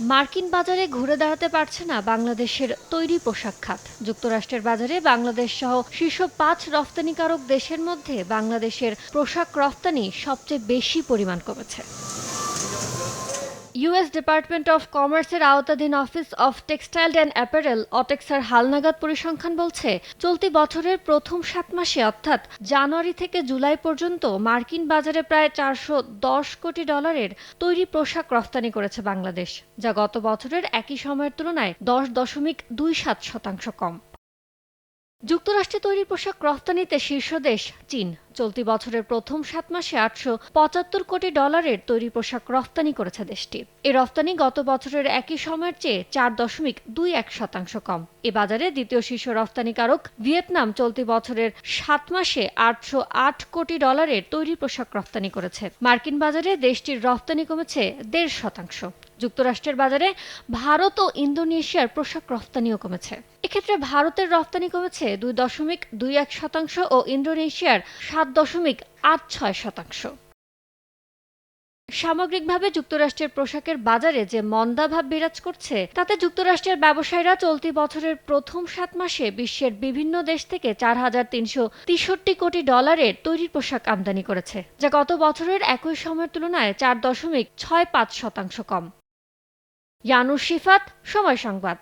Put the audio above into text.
মার্কিন বাজারে ঘুরে দাঁড়াতে পারছে না বাংলাদেশের তৈরি পোশাক খাত। যুক্তরাষ্ট্রের বাজারে বাংলাদেশ সহ শীর্ষ পাঁচ রফতানিকারক দেশের মধ্যে বাংলাদেশের পোশাক রফতানি সবচেয়ে বেশি পরিমাণ কমেছে। ইউএস ডিপার্টমেন্ট অফ কমার্সের আওতাধীন office of textile and apparel অটেক্সার হালনাগাদ পরিসংখ্যান বলছে, চলতি বছরের প্রথম সাত মাসে অর্থাৎ জানুয়ারি থেকে জুলাই পর্যন্ত মার্কিন বাজারে প্রায় চারশো দশ কোটি ডলারের তৈরি পোশাক রফতানি করেছে বাংলাদেশ, যা গত বছরের একই সময়ের তুলনায় দশ দশমিক দুই সাত শতাংশ কম। যুক্তরাষ্ট্রে তৈরি পোশাক রফতানিতে শীর্ষ দেশ চীন। চলতি বছরের প্রথম সাত মাসে আটশো পঁচাত্তর কোটি ডলারের তৈরি পোশাক রফতানি করেছে দেশটি। এই রফতানি গত বছরের একই সময়ের চেয়ে চার দশমিক দুই এক শতাংশ কম। এ বাজারে দ্বিতীয় শীর্ষ রফতানিকারক ভিয়েতনাম চলতি বছরের সাত মাসে আটশো আট কোটি ডলারের তৈরি পোশাক রফতানি করেছে। মার্কিন বাজারে দেশটির রফতানি কমেছে দেড় শতাংশ। যুক্তরাষ্ট্রের বাজারে ভারত ও ইন্দোনেশিয়ার পোশাক রফতানিও কমেছে। এক্ষেত্রে ভারতের রফতানি কমেছে দুই দশমিক দুই এক শতাংশ ও ইন্দোনেশিয়ার সাত দশমিক আট ছয় শতাংশ। সামগ্রিকভাবে যুক্তরাষ্ট্রের পোশাকের বাজারে যে মন্দাভাব বিরাজ করছে, তাতে যুক্তরাষ্ট্রের ব্যবসায়ীরা চলতি বছরের প্রথম সাত মাসে বিশ্বের বিভিন্ন দেশ থেকে চার হাজার তিনশো তেষট্টি কোটি ডলারের তৈরি পোশাক আমদানি করেছে, যা গত বছরের একই সময়ের তুলনায় চার দশমিক ছয় পাঁচ শতাংশ কম। ইয়ানুস শিফাত, সময় সংবাদ।